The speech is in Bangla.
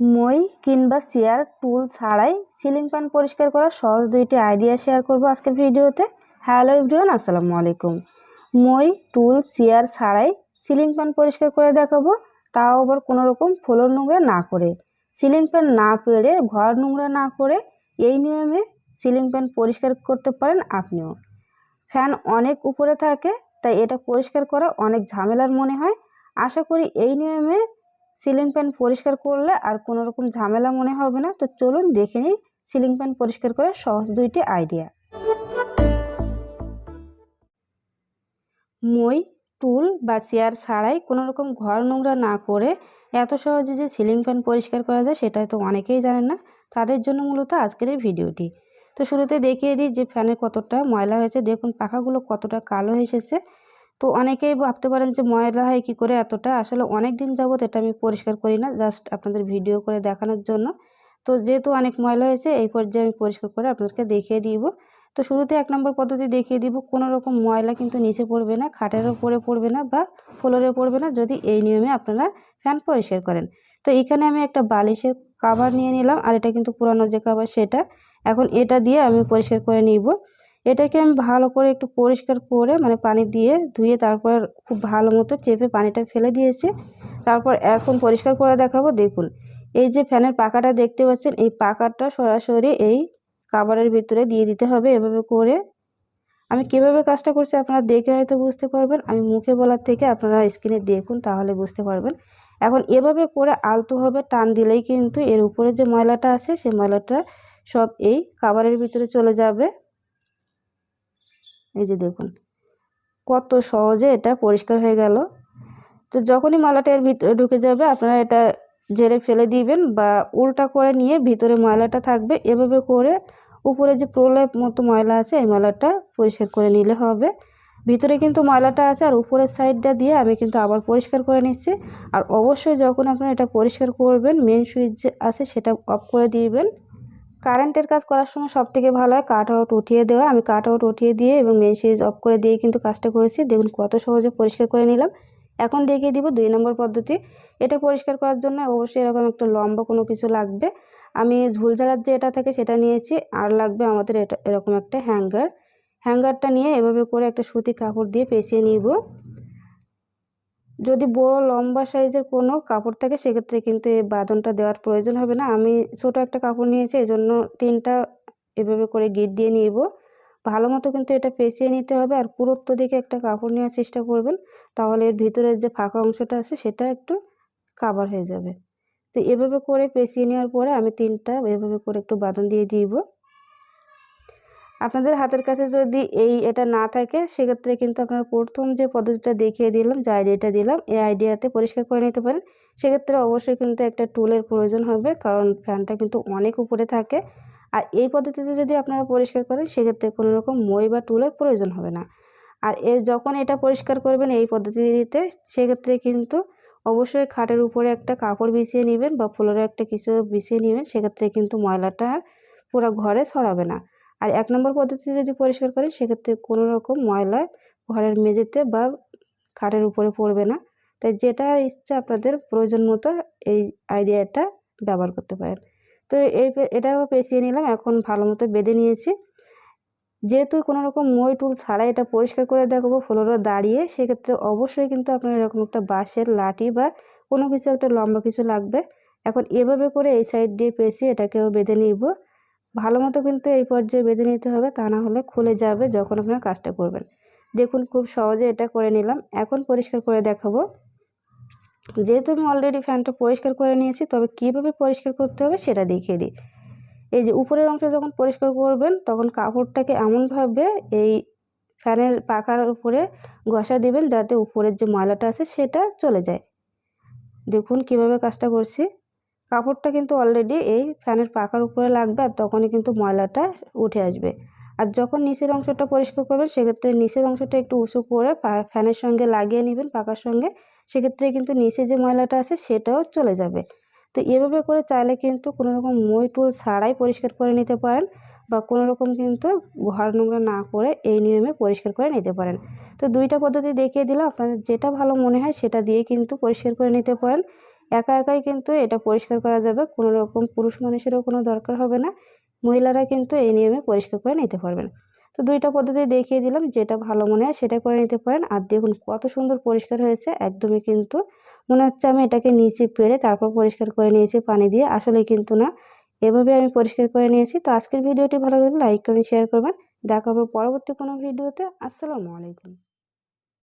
মই কিংবা চেয়ার টুল ছাড়াই সিলিং ফ্যান পরিষ্কার করার সহজ দুইটি আইডিয়া শেয়ার করব আজকের ভিডিওতে। হ্যালো এভরিওয়ান আসসালামু আলাইকুম। মই টুল চেয়ার ছাড়াই সিলিং ফ্যান পরিষ্কার করে দেখাবো, তাও আবার কোনো রকম ফ্লোর নোংরা না করে। সিলিং ফ্যান না পেরে ঘর নোংরা না করে, এই নিয়মে সিলিং ফ্যান পরিষ্কার করতে পারেন আপনিও। ফ্যান অনেক উপরে থাকে, তাই এটা পরিষ্কার করা অনেক ঝামেলার মনে হয়। আশা করি এই নিয়মে সিলিং ফ্যান পরিষ্কার করলে আর কোনো রকম ঝামেলা মনে হবে না। তো চলুন দেখে নিই সিলিং ফ্যান পরিষ্কার করার সহজ দুইটি আইডিয়া মই, টুল বা চেয়ার ছাড়াই কোনো রকম ঘর নোংরা না করে এত সহজে যে সিলিং ফ্যান পরিষ্কার করা যায় সেটা তো অনেকেই জানেন না। তাদের জন্য মূলত আজকের এই ভিডিওটি। তো শুরুতে দেখিয়ে দিই যে ফ্যানের কতটা ময়লা হয়েছে। দেখুন, পাখাগুলো কতটা কালো এসেছে। তো অনেকেই ভাবতে পারেন যে ময়লা হয় কী করে এতটা? আসলে অনেক দিন যাবত এটা আমি পরিষ্কার করি না জাস্ট আপনাদের ভিডিও করে দেখানোর জন্য। তো যেহেতু অনেক ময়লা হয়েছে, এই পর্যায়ে আমি পরিষ্কার করে আপনাদেরকে দেখিয়ে দিব। তো শুরুতে এক নম্বর পদ্ধতি দেখিয়ে দিব, কোনো রকম ময়লা কিন্তু নিচে পড়বে না, খাটের উপরে পড়বে না বা ফ্লোরে পড়বে না যদি এই নিয়মে আপনারা ফ্যান পরিষ্কার করেন। তো এখানে আমি একটা বালিশের কাভার নিয়ে নিলাম, আর এটা কিন্তু পুরানো যে কাভার সেটা, এখন এটা দিয়ে আমি পরিষ্কার করে নিব। এটাকে আমি ভালো করে একটু পরিষ্কার করে মানে পানি দিয়ে ধুয়ে তারপর খুব ভালো মতো চেপে পানিটা ফেলে দিয়েছি। তারপর এখন পরিষ্কার করে দেখাবো, দেখুন। এই যে ফ্যানের পাকাটা দেখতে পাচ্ছেন, এই পাকাটা সরাসরি এই কাবারের ভিতরে দিয়ে দিতে হবে এভাবে করে। আমি কীভাবে কাজটা করছি আপনারা দেখে হয়তো বুঝতে পারবেন, আমি মুখে বলার থেকে আপনারা স্ক্রিনে দেখুন তাহলে বুঝতে পারবেন। এখন এভাবে করে আলতোভাবে টান দিলেই কিন্তু এর উপরে যে ময়লাটা আছে সেই ময়লাটা সব এই কাবারের ভিতরে চলে যাবে। এই যে দেখুন, কত সহজে এটা পরিষ্কার হয়ে গেল। তো যখনই ময়লাটা এর ভিতরে ঢুকে যাবে, আপনারা এটা জেরে ফেলে দিবেন বা উল্টা করে নিয়ে ভিতরে ময়লাটা থাকবে। এভাবে করে উপরে যে প্রলেপ মতো ময়লা আছে, এই ময়লাটা পরিষ্কার করে নিলে হবে। ভিতরে কিন্তু ময়লাটা আছে আর উপরের সাইডটা দিয়ে আমি কিন্তু আবার পরিষ্কার করে নিচ্ছি। আর অবশ্যই যখন আপনারা এটা পরিষ্কার করবেন, মেন সুইচ যে আছে সেটা অফ করে দিবেন। কারেন্টের কাজ করার সময় সব থেকে ভালো হয় কাট আউট উঠিয়ে দেওয়া। আমি কাট আউট উঠিয়ে দিয়ে এবং মেন সুইচ অফ করে দিয়ে কিন্তু কাজটা করেছি। দেখুন কত সহজে পরিষ্কার করে নিলাম। এখন দেখিয়ে দিব দুই নম্বর পদ্ধতি। এটা পরিষ্কার করার জন্য অবশ্যই এরকম একটা লম্বা কোনো কিছু লাগবে। আমি ঝুলঝাড়ার যে এটা থাকে সেটা নিয়েছি। আর লাগবে আমাদের এটা এরকম একটা হ্যাঙ্গার। হ্যাঙ্গারটা নিয়ে এভাবে করে একটা সুতি কাপড় দিয়ে পেঁচিয়ে নিব। যদি বড়, লম্বা সাইজের কোনো কাপড় থাকে, সেক্ষেত্রে কিন্তু এই বাঁধনটা দেওয়ার প্রয়োজন হবে না। আমি ছোট একটা কাপড় নিয়েছি এই জন্য তিনটা এভাবে করে গিট দিয়ে নিব। ভালো মতো কিন্তু এটা পেঁচিয়ে নিতে হবে, আর পুরোত্ব দিকে একটা কাপড় নেওয়ার চেষ্টা করবেন, তাহলে এর ভিতরের যে ফাঁকা অংশটা আছে, সেটা একটু কাভার হয়ে যাবে। তো এভাবে করে পেঁচিয়ে নেওয়ার পরে আমি তিনটা এভাবে করে একটু বাঁধন দিয়ে দিব। আপনাদের হাতের কাছে যদি এই এটা না থাকে, সেক্ষেত্রে কিন্তু আপনারা প্রথম যে পদ্ধতিটা দেখিয়ে দিলাম, যে আইডিয়াটা দিলাম, এই আইডিয়াতে পরিষ্কার করে নিতে পারেন। সেক্ষেত্রে অবশ্যই কিন্তু একটা টুলের প্রয়োজন হবে, কারণ ফ্যানটা কিন্তু অনেক উপরে থাকে। আর এই পদ্ধতিতে যদি আপনারা পরিষ্কার করেন, সেক্ষেত্রে কোনো রকম মই বা টুলের প্রয়োজন হবে না। আর এ যখন এটা পরিষ্কার করবেন এই পদ্ধতিতে, সেক্ষেত্রে কিন্তু অবশ্যই খাটের উপরে একটা কাপড় বিছিয়ে নেবেন বা ফ্লোরে একটা কিছু বিছিয়ে নেবেন, সেক্ষেত্রে কিন্তু ময়লাটা পুরো ঘরে ছড়াবে না। আর এক নম্বর পদ্ধতিতে যদি পরিষ্কার করেন সেক্ষেত্রে কোনো রকম ময়লা ঘরের মেঝেতে বা খাটের উপরে পড়বে না। তাই যেটা ইচ্ছা আপনাদের প্রয়োজন মতো এই আইডিয়াটা ব্যবহার করতে পারেন। তো এই এটাও পেঁচিয়ে নিলাম, এখন ভালো মতো বেঁধে নিয়েছি। যেহেতু কোনো রকম মই টুল ছাড়াই এটা পরিষ্কার করে দেখাবো ফ্লোরে দাঁড়িয়ে, সেক্ষেত্রে অবশ্যই কিন্তু আপনার এরকম একটা বাঁশের লাঠি বা কোনো কিছু একটা লম্বা কিছু লাগবে। এখন এভাবে করে এই সাইড দিয়ে পেঁচিয়ে এটাকেও বেঁধে নিব। ভালো মতো কিন্তু এই পর্যায়ে বেঁধে নিতে হবে, তা না হলে খুলে যাবে যখন আপনার কাজটা করবেন। দেখুন, খুব সহজে এটা করে নিলাম। এখন পরিষ্কার করে দেখাবো। যেহেতু আমি অলরেডি ফ্যানটা পরিষ্কার করে নিয়েছি, তবে কীভাবে পরিষ্কার করতে হবে সেটা দেখিয়ে দিই। এই যে উপরের অংশ যখন পরিষ্কার করবেন, তখন কাপড়টাকে এমনভাবে এই ফ্যানের পাখার উপরে ঘষা দিবেন, যাতে উপরের যে ময়লাটা আছে সেটা চলে যায়। দেখুন কীভাবে কাজটা করছি। কাপড়টা কিন্তু অলরেডি এই ফ্যানের পাখার উপরে লাগবে আর তখনই কিন্তু ময়লাটা উঠে আসবে। আর যখন নিচের অংশটা পরিষ্কার করবেন, সেক্ষেত্রে নিচের অংশটা একটু উঁচু করে ফ্যানের সঙ্গে লাগিয়ে নেবেন পাখার সঙ্গে। সেক্ষেত্রে কিন্তু নিচে যে ময়লাটা আছে, সেটাও চলে যাবে। তো এভাবে করে চাইলে কিন্তু কোনো রকম মই টুল ছাড়াই পরিষ্কার করে নিতে পারেন বা কোনো রকম কিন্তু ঘর নোংরা না করে এই নিয়মে পরিষ্কার করে নিতে পারেন। তো দুইটা পদ্ধতি দেখিয়ে দিলাম। আপনাদের যেটা ভালো মনে হয়, সেটা দিয়ে কিন্তু পরিষ্কার করে নিতে পারেন। একা একাই কিন্তু এটা পরিষ্কার করা যাবে। কোনো রকম পুরুষ মানুষেরও কোনো দরকার হবে না। মহিলারা কিন্তু এই নিয়মে পরিষ্কার করে নিতে পারবেন। তো দুইটা পদ্ধতি দেখিয়ে দিলাম, যেটা ভালো মনে হয় সেটা করে নিতে পারেন। আর দেখুন কত সুন্দর পরিষ্কার হয়েছে, একদমই কিন্তু মনে হচ্ছে আমি এটাকে নিচে পেরে তারপর পরিষ্কার করে নিয়েছি পানি দিয়ে। আসলে কিন্তু না, এভাবে আমি পরিষ্কার করে নিয়েছি। তো আজকের ভিডিওটি ভালো লাগলে লাইক করে শেয়ার করবেন। দেখা হবে পরবর্তী কোনো ভিডিওতে। আসসালামু আলাইকুম।